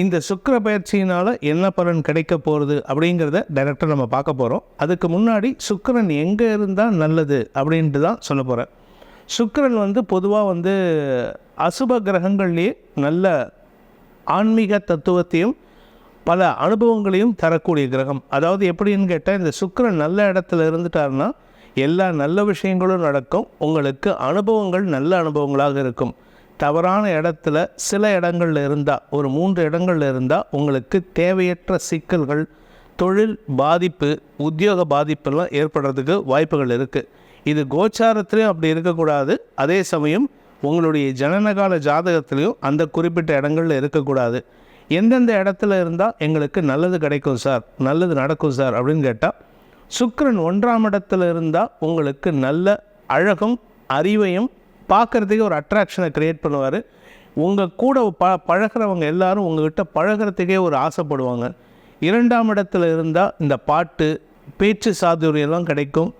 இந்த சுக்கிர பயிற்சியினால் என்ன பலன் கிடைக்க போகிறது அப்படிங்கிறத டைரெக்டாக நம்ம பார்க்க போகிறோம் அதுக்கு முன்னாடி சுக்கரன் எங்கே இருந்தால் நல்லது அப்படின்ட்டு தான் சொல்ல போகிறேன் சுக்கரன் வந்து பொதுவாக வந்து அசுப கிரகங்கள்லேயே நல்ல ஆன்மீக தத்துவத்தையும் பல அனுபவங்களையும் தரக்கூடிய கிரகம். அதாவது எப்படின்னு கேட்டால் இந்த சுக்கரன் நல்ல இடத்துல இருந்துட்டாருன்னா எல்லா நல்ல விஷயங்களும் நடக்கும். உங்களுக்கு அனுபவங்கள் நல்ல அனுபவங்களாக இருக்கும். தவறான இடத்துல சில இடங்கள்ல இருந்தால் ஒரு மூன்று இடங்கள்ல இருந்தால் உங்களுக்கு தேவையற்ற சிக்கல்கள் தொழில் பாதிப்பு உத்தியோக பாதிப்பெல்லாம் ஏற்படுறதுக்கு வாய்ப்புகள் இருக்குது இது கோச்சாரத்துலேயும் அப்படி இருக்கக்கூடாது. அதே சமயம் உங்களுடைய ஜனனகால ஜாதகத்துலேயும் அந்த குறிப்பிட்ட இடங்கள்ல இருக்கக்கூடாது. எந்தெந்த இடத்துல இருந்தால் எங்களுக்கு நல்லது கிடைக்கும் சார் நல்லது நடக்கும் சார் அப்படின்னு கேட்டால் சுக்கரன் ஒன்றாம் இடத்துல இருந்தால் உங்களுக்கு நல்ல அழகும் அறிவையும் பார்க்குறதுக்கே ஒரு அட்ராக்ஷனை க்ரியேட் பண்ணுவார். உங்கள் கூட ப பழகிறவங்க எல்லாரும் உங்ககிட்ட பழகிறதுக்கே ஒரு ஆசைப்படுவாங்க. இரண்டாம் இடத்துல இருந்தால் இந்த பாட்டு பேச்சு சாதுரியெல்லாம் கிடைக்கும்.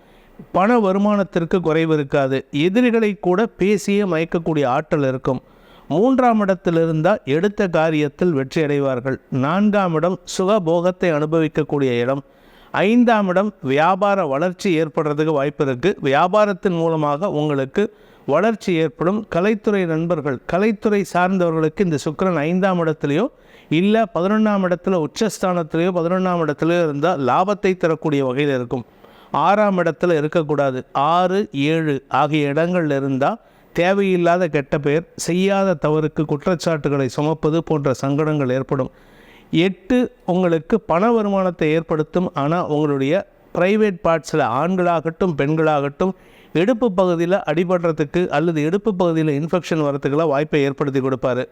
பண வருமானத்திற்கு குறைவு இருக்காது. எதிரிகளை கூட பேசியே மயக்கக்கூடிய ஆற்றல் இருக்கும். மூன்றாம் இடத்தில் இருந்தால் எடுத்த காரியத்தில் வெற்றி அடைவார்கள். நான்காம் இடம் சுகபோகத்தை அனுபவிக்கக்கூடிய இடம். ஐந்தாம் இடம் வியாபார வளர்ச்சி ஏற்படுறதுக்கு வாய்ப்பு இருக்குது வியாபாரத்தின் மூலமாக உங்களுக்கு வளர்ச்சி ஏற்படும். கலைத்துறை நண்பர்கள் கலைத்துறை சார்ந்தவர்களுக்கு இந்த சுக்கிரன் ஐந்தாம் இடத்துலையோ இல்லை பதினொன்றாம் இடத்துல உச்சஸ்தானத்திலேயோ பதினொன்றாம் இடத்துலையோ இருந்தால் லாபத்தை தரக்கூடிய வகையில் இருக்கும். ஆறாம் இடத்துல இருக்கக்கூடாது. ஆறு ஏழு ஆகிய இடங்கள்ல இருந்தால் தேவையில்லாத கெட்ட பெயர் செய்யாத தவறுக்கு குற்றச்சாட்டுகளை சுமப்பது போன்ற சங்கடங்கள் ஏற்படும். எட்டு உங்களுக்கு பண வருமானத்தை ஏற்படுத்தும். ஆனால் உங்களுடைய ப்ரைவேட் பார்ட்ஸில் ஆண்களாகட்டும் பெண்களாகட்டும் இடுப்பு பகுதியில் அடிபடுறதுக்கு அல்லது இடுப்பு பகுதியில் இன்ஃபெக்ஷன் வரத்துக்கெல்லாம் வாய்ப்பை ஏற்படுத்தி கொடுப்பாரு.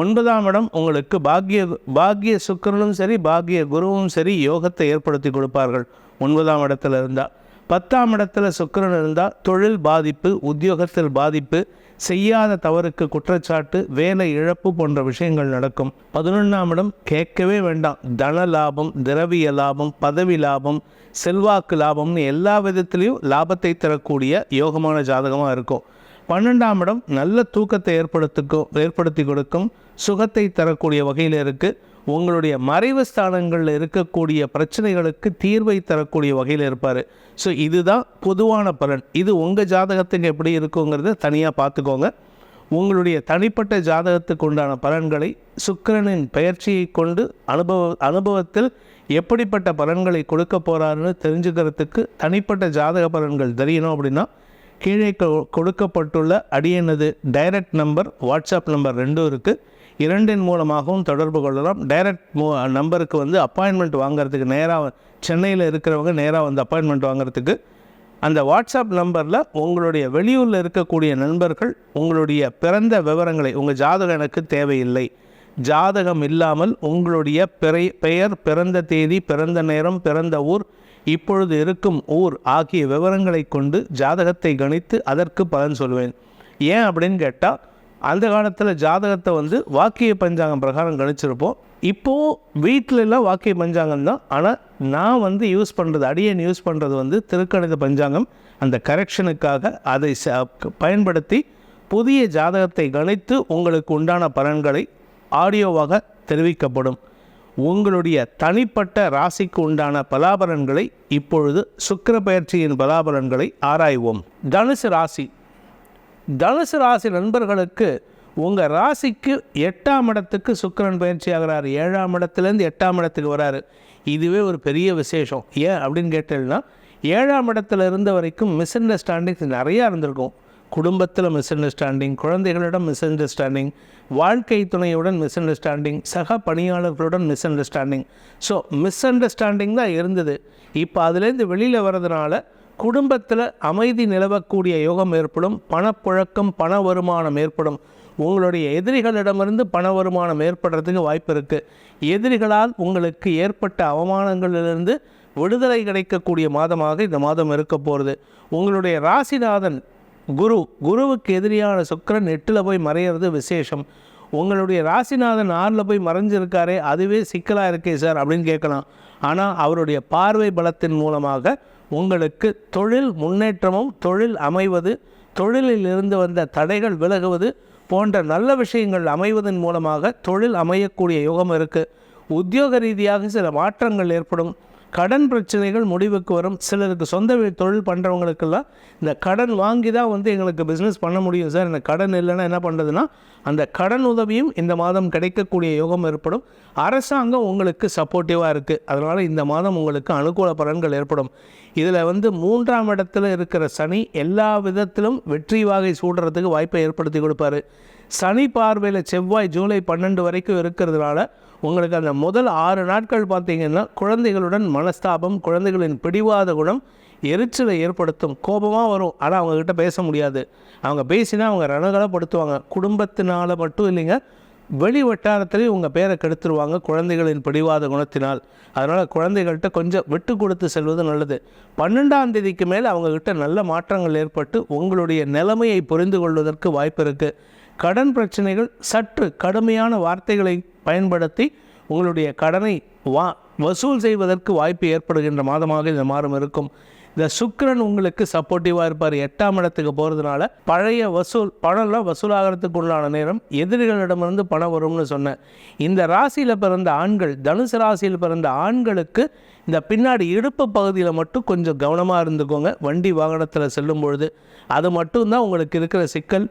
ஒன்பதாம் இடம் உங்களுக்கு பாக்கிய பாக்கிய சுக்கிரனும் சரி பாக்கிய குருவும் சரி யோகத்தை ஏற்படுத்தி கொடுப்பார்கள். ஒன்பதாம் இடத்துல இருந்தால் பத்தாம் இடத்துல சுக்கிரன் இருந்தால் தொழில் பாதிப்பு உத்தியோகத்தில் பாதிப்பு செய்யாத தவறுக்கு குற்றச்சாட்டு வேலை இழப்பு போன்ற விஷயங்கள் நடக்கும். பதினொன்றாம் இடம் கேட்கவே வேண்டாம். தன லாபம் திரவிய லாபம் பதவி லாபம் செல்வாக்கு லாபம்னு எல்லா விதத்திலையும் லாபத்தை தரக்கூடிய யோகமான ஜாதகமாக இருக்கும். பன்னெண்டாம் இடம் நல்ல தூக்கத்தை ஏற்படுத்திக்கும் ஏற்படுத்தி கொடுக்கும். சுகத்தை தரக்கூடிய வகையில் இருக்குது உங்களுடைய மறைவு ஸ்தானங்களில் இருக்கக்கூடிய பிரச்சனைகளுக்கு தீர்வை தரக்கூடிய வகையில் இருப்பார். ஸோ இதுதான் பொதுவான பலன். இது உங்கள் ஜாதகத்துக்கு எப்படி இருக்குங்கிறத தனியாக பார்த்துக்கோங்க உங்களுடைய தனிப்பட்ட ஜாதகத்துக்கு உண்டான பலன்களை சுக்கிரனின் பெயர்ச்சியை கொண்டு அனுபவ அனுபவத்தில் எப்படிப்பட்ட பலன்களை கொடுக்க போகிறாருன்னு தெரிஞ்சுக்கிறதுக்கு தனிப்பட்ட ஜாதக பலன்கள் தெரியணும் அப்படின்னா கீழே கொ- கொடுக்கப்பட்டுள்ள அடியனது டைரக்ட் நம்பர் வாட்ஸ்அப் நம்பர் ரெண்டும் இருக்குது இரண்டின் மூலமாகவும் தொடர்பு கொள்ளலாம். டைரக்ட் மூ நம்பருக்கு வந்து அப்பாயின்மெண்ட் வாங்குறதுக்கு நேராக சென்னையில் இருக்கிறவங்க நேராக வந்து அப்பாயின்மெண்ட் வாங்குறதுக்கு அந்த வாட்ஸ்அப் நம்பரில் உங்களுடைய வெளியூரில் இருக்கக்கூடிய நண்பர்கள் உங்களுடைய பிறந்த விவரங்களை உங்கள் ஜாதகம் எனக்கு தேவையில்லை. ஜாதகம் இல்லாமல் உங்களுடைய பிறை பெயர் பிறந்த தேதி பிறந்த நேரம் பிறந்த ஊர் இப்பொழுது இருக்கும் ஊர் ஆகிய விவரங்களை கொண்டு ஜாதகத்தை கணித்து அதற்கு பலன் சொல்வேன். ஏன் அப்படின்னு கேட்டால் அந்த காலத்தில் ஜாதகத்தை வந்து வாக்கிய பஞ்சாங்கம் பிரகாரம் கணிச்சிருப்போம். இப்போது வீட்டிலலாம் வாக்கிய பஞ்சாங்கம் தான். ஆனால் நான் வந்து யூஸ் பண்ணுறது அடியன் யூஸ் பண்ணுறது வந்து திருக்கணித பஞ்சாங்கம். அந்த கரெக்ஷனுக்காக அதை ச- பயன்படுத்தி புதிய ஜாதகத்தை கணித்து உங்களுக்கு உண்டான பலன்களை ஆடியோவாக தெரிவிக்கப்படும். உங்களுடைய தனிப்பட்ட ராசிக்கு உண்டான பலாபலன்களை இப்பொழுது சுக்கர பயிற்சியின் பலாபலன்களை ஆராய்வோம். தனுசு ராசி தனுசு ராசி நண்பர்களுக்கு உங்கள் ராசிக்கு எட்டாம் இடத்துக்கு சுக்கிரன் பயிற்சி ஆகிறார். ஏழாம் இடத்துலேருந்து எட்டாம் இடத்துக்கு வராரு. இதுவே ஒரு பெரிய விசேஷம். ஏன் அப்படின்னு கேட்டீங்கன்னா ஏழாம் இடத்துல இருந்த வரைக்கும் மிஸ் அண்டர்ஸ்டாண்டிங்ஸ் நிறையா இருந்திருக்கும். குடும்பத்தில் மிஸ் அண்டர்ஸ்டாண்டிங் குழந்தைகளிடம் மிஸ் அண்டர்ஸ்டாண்டிங் வாழ்க்கை துணையுடன் மிஸ் அண்டர்ஸ்டாண்டிங் சக பணியாளர்களுடன் misunderstanding so misunderstanding தான் இருந்தது. இப்போ அதுலேருந்து வெளியில் வர்றதுனால குடும்பத்தில் அமைதி நிலவக்கூடிய யோகம் ஏற்படும் பணப்புழக்கம் பண வருமானம் ஏற்படும். உங்களுடைய எதிரிகளிடமிருந்து பண வருமானம் ஏற்படுறதுக்கு வாய்ப்பு இருக்குது எதிரிகளால் உங்களுக்கு ஏற்பட்ட அவமானங்களிலிருந்து விடுதலை கிடைக்கக்கூடிய மாதமாக இந்த மாதம் இருக்க போகிறது உங்களுடைய ராசிநாதன் குரு குருவுக்கு எதிரியான சுக்கிரன் எட்டில் போய் மறையிறது விசேஷம். உங்களுடைய ராசிநாதன் ஆறில் போய் மறைஞ்சிருக்காரே அதுவே சிக்கலாக இருக்கே சார் அப்படின்னு கேட்கலாம். ஆனால் அவருடைய பார்வை பலத்தின் மூலமாக உங்களுக்கு தொழில் முன்னேற்றமும் தொழில் அமைவது தொழிலில் இருந்து வந்த தடைகள் விலகுவது போன்ற நல்ல விஷயங்கள் அமைவதன் மூலமாக தொழில் அமையக்கூடிய யுகம் இருக்குது உத்தியோக ரீதியாக சில மாற்றங்கள் ஏற்படும். கடன் பிரச்சனைகள் முடிவுக்கு வரும். சிலருக்கு சொந்த தொழில் பண்ணுறவங்களுக்கெல்லாம் இந்த கடன் வாங்கி தான் வந்து எங்களுக்கு பிஸ்னஸ் பண்ண முடியும் சார். இந்த கடன் இல்லைன்னா என்ன பண்ணுறதுன்னா அந்த கடன் உதவியும் இந்த மாதம் கிடைக்கக்கூடிய யோகம் ஏற்படும். அரசாங்கம் உங்களுக்கு சப்போர்ட்டிவாக இருக்குது அதனால் இந்த மாதம் உங்களுக்கு அனுகூல பலன்கள் ஏற்படும். இதில் வந்து மூன்றாம் இடத்துல இருக்கிற சனி எல்லா விதத்திலும் வெற்றி வாகை சூடுறதுக்கு வாய்ப்பை ஏற்படுத்தி கொடுப்பாரு. சனி பார்வையில் செவ்வாய் ஜூலை பன்னெண்டு வரைக்கும் இருக்கிறதுனால உங்களுக்கு அந்த முதல் ஆறு நாட்கள் பார்த்தீங்கன்னா குழந்தைகளுடன் மனஸ்தாபம் குழந்தைகளின் பிடிவாத குணம் எரிச்சலை ஏற்படுத்தும் கோபமாக வரும். ஆனால் அவங்கக்கிட்ட பேச முடியாது. அவங்க பேசினா அவங்க ரணகலப்படுத்துவாங்க. குடும்பத்தினால் மட்டும் இல்லைங்க வெளி வட்டாரத்திலேயே உங்கள் பேரை கெடுத்துருவாங்க குழந்தைகளின் பிடிவாத குணத்தினால். அதனால் குழந்தைகள்கிட்ட கொஞ்சம் விட்டு கொடுத்து செல்வது நல்லது. பன்னெண்டாம் தேதிக்கு மேலே அவங்கக்கிட்ட நல்ல மாற்றங்கள் ஏற்பட்டு உங்களுடைய நிலைமையை புரிந்து கொள்வதற்கு வாய்ப்பு இருக்குது கடன் பிரச்சனைகள் சற்று கடுமையான வார்த்தைகளை பயன்படுத்தி உங்களுடைய கடனை வா வசூல் செய்வதற்கு வாய்ப்பு ஏற்படுகின்ற மாதமாக இந்த மாதம் இருக்கும். இந்த சுக்கரன் உங்களுக்கு சப்போர்ட்டிவாக இருப்பார். எட்டாம் இடத்துக்கு போகிறதுனால பழைய வசூல் பணம்லாம் வசூலாகிறதுக்கு உண்டான நேரம் எதிரிகளிடமிருந்து பணம் வரும்னு சொன்னேன். இந்த ராசியில் பிறந்த ஆண்கள் தனுசு ராசியில் பிறந்த ஆண்களுக்கு இந்த பின்னாடி இடுப்பு பகுதியில் மட்டும் கொஞ்சம் கவனமாக இருந்துக்கோங்க. வண்டி வாகனத்தில் செல்லும் பொழுது அது மட்டும்தான் உங்களுக்கு இருக்கிற சிக்கல்.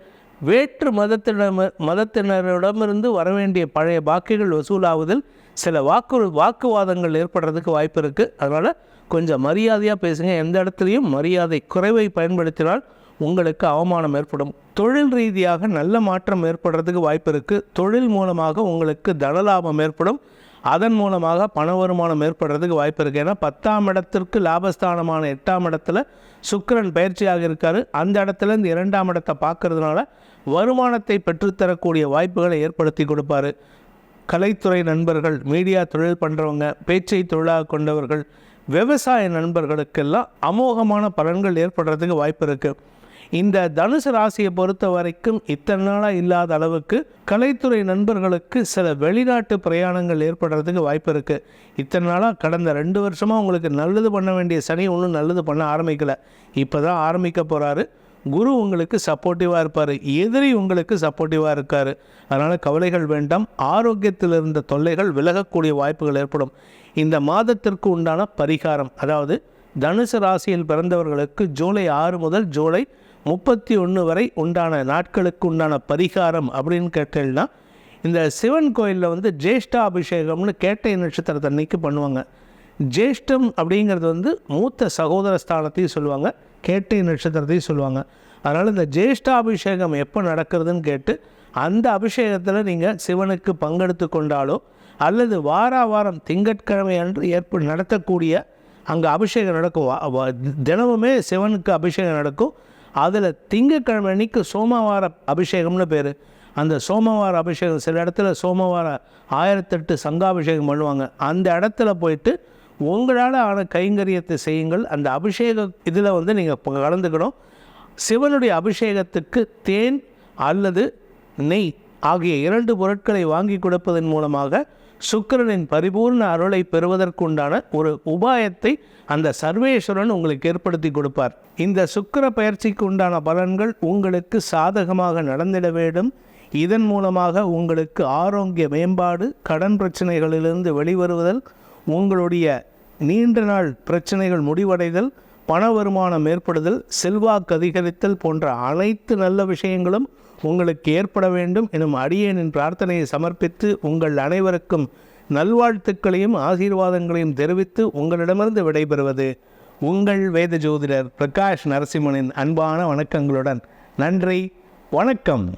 வேற்று மதத்திடம் மதத்தினரிடமிருந்து வர வேண்டிய பழைய பாக்கிகள் வசூலாவதில் சில வாக்கு வாக்குவாதங்கள் ஏற்படுறதுக்கு வாய்ப்பு இருக்குது அதனால் கொஞ்சம் மரியாதையாக பேசுங்க. எந்த இடத்துலையும் மரியாதை குறைவை பயன்படுத்தினால் உங்களுக்கு அவமானம் ஏற்படும். தொழில் ரீதியாக நல்ல மாற்றம் ஏற்படுறதுக்கு வாய்ப்பு இருக்குது தொழில் மூலமாக உங்களுக்கு தனலாபம் ஏற்படும். அதன் மூலமாக பண வருமானம் ஏற்படுறதுக்கு வாய்ப்பு இருக்குது ஏன்னா பத்தாம் இடத்திற்கு லாபஸ்தானமான எட்டாம் இடத்துல சுக்கரன் பயிற்சியாக இருக்கார். அந்த இடத்துல இந்த இரண்டாம் இடத்தை பார்க்கறதுனால வருமானத்தை பெற்றுத்தரக்கூடிய வாய்ப்புகளை ஏற்படுத்தி கொடுப்பாரு. கலைத்துறை நண்பர்கள் மீடியா தொழில் பண்ணுறவங்க பேச்சை தொழிலாக கொண்டவர்கள் விவசாய நண்பர்களுக்கெல்லாம் அமோகமான பலன்கள் ஏற்படுறதுக்கு வாய்ப்பு இருக்குது இந்த தனுசு ராசியை பொறுத்த வரைக்கும் இத்தனை நாளாக இல்லாத அளவுக்கு கலைத்துறை நண்பர்களுக்கு சில வெளிநாட்டு பிரயாணங்கள் ஏற்படுறதுக்கு வாய்ப்பு இருக்குது இத்தனை நாளாக கடந்த ரெண்டு வருஷமாக உங்களுக்கு நல்லது பண்ண வேண்டிய சனி ஒன்றும் நல்லது பண்ண ஆரம்பிக்கலை. இப்போ தான் ஆரம்பிக்க போகிறாரு குரு உங்களுக்கு சப்போர்ட்டிவாக இருப்பார். எதிரி உங்களுக்கு சப்போர்ட்டிவாக இருக்கார். அதனால் கவலைகள் வேண்டாம். ஆரோக்கியத்தில் இருந்த தொல்லைகள் விலகக்கூடிய வாய்ப்புகள் ஏற்படும். இந்த மாதத்திற்கு உண்டான பரிகாரம் அதாவது தனுசு ராசியில் பிறந்தவர்களுக்கு ஜூலை ஆறு முதல் ஜூலை முப்பத்தி ஒன்று வரை உண்டான நாட்களுக்கு உண்டான பரிகாரம் அப்படின்னு கேட்டேன்னா இந்த சிவன் கோயிலில் வந்து ஜேஷ்டா அபிஷேகம்னு கேட்டை நட்சத்திரத்தன்னைக்கு பண்ணுவாங்க. ஜேஷ்டம் அப்படிங்கிறது வந்து மூத்த சகோதர ஸ்தானத்தையும் சொல்லுவாங்க. கேட்டை நட்சத்திரத்தையும் சொல்லுவாங்க. அதனால் இந்த ஜேஷ்டாபிஷேகம் எப்போ நடக்கிறதுன்னு கேட்டு அந்த அபிஷேகத்தில் நீங்கள் சிவனுக்கு பங்கெடுத்து கொண்டாலோ அல்லது வார வாரம் திங்கட்கிழமை அன்று ஏற்ப நடத்தக்கூடிய அங்கே அபிஷேகம் நடக்கும். வா- தினமுமே சிவனுக்கு அபிஷேகம் நடக்கும். அதில் திங்கட்கிழமை அன்னைக்கு சோமவார அபிஷேகம்னு பேர். அந்த சோமவார அபிஷேகம் சில இடத்துல சோமவார ஆயிரத்தெட்டு சங்காபிஷேகம் பண்ணுவாங்க. அந்த இடத்துல போயிட்டு உங்களால் ஆன கைங்கரியத்தை செய்யுங்கள். அந்த அபிஷேக இதில் வந்து நீங்கள் கலந்துக்கணும். சிவனுடைய அபிஷேகத்துக்கு தேன் அல்லது நெய் ஆகிய இரண்டு பொருட்களை வாங்கி கொடுப்பதன் மூலமாக சுக்கிரனின் பரிபூர்ண அருளை பெறுவதற்குண்டான ஒரு உபாயத்தை அந்த சர்வேஸ்வரன் உங்களுக்கு ஏற்படுத்தி கொடுப்பார். இந்த சுக்கிர பயிற்சிக்கு உண்டான பலன்கள் உங்களுக்கு சாதகமாக நடந்திட வேண்டும். இதன் மூலமாக உங்களுக்கு ஆரோக்கிய மேம்பாடு கடன் பிரச்சனைகளிலிருந்து வெளிவருவதல் உங்களுடைய நீண்ட நாள் பிரச்சனைகள் முடிவடைதல் பண வருமானம் ஏற்படுதல் செல்வாக்கு அதிகரித்தல் போன்ற அனைத்து நல்ல விஷயங்களும் உங்களுக்கு ஏற்பட வேண்டும் எனும் அடியேனின் பிரார்த்தனையை சமர்ப்பித்து உங்கள் அனைவருக்கும் நல்வாழ்த்துக்களையும் ஆசீர்வாதங்களையும் தெரிவித்து உங்களிடமிருந்து விடைபெறுவது உங்கள் வேத ஜோதிடர் பிரகாஷ் நரசிம்மனின் அன்பான வணக்கங்களுடன். நன்றி வணக்கம்.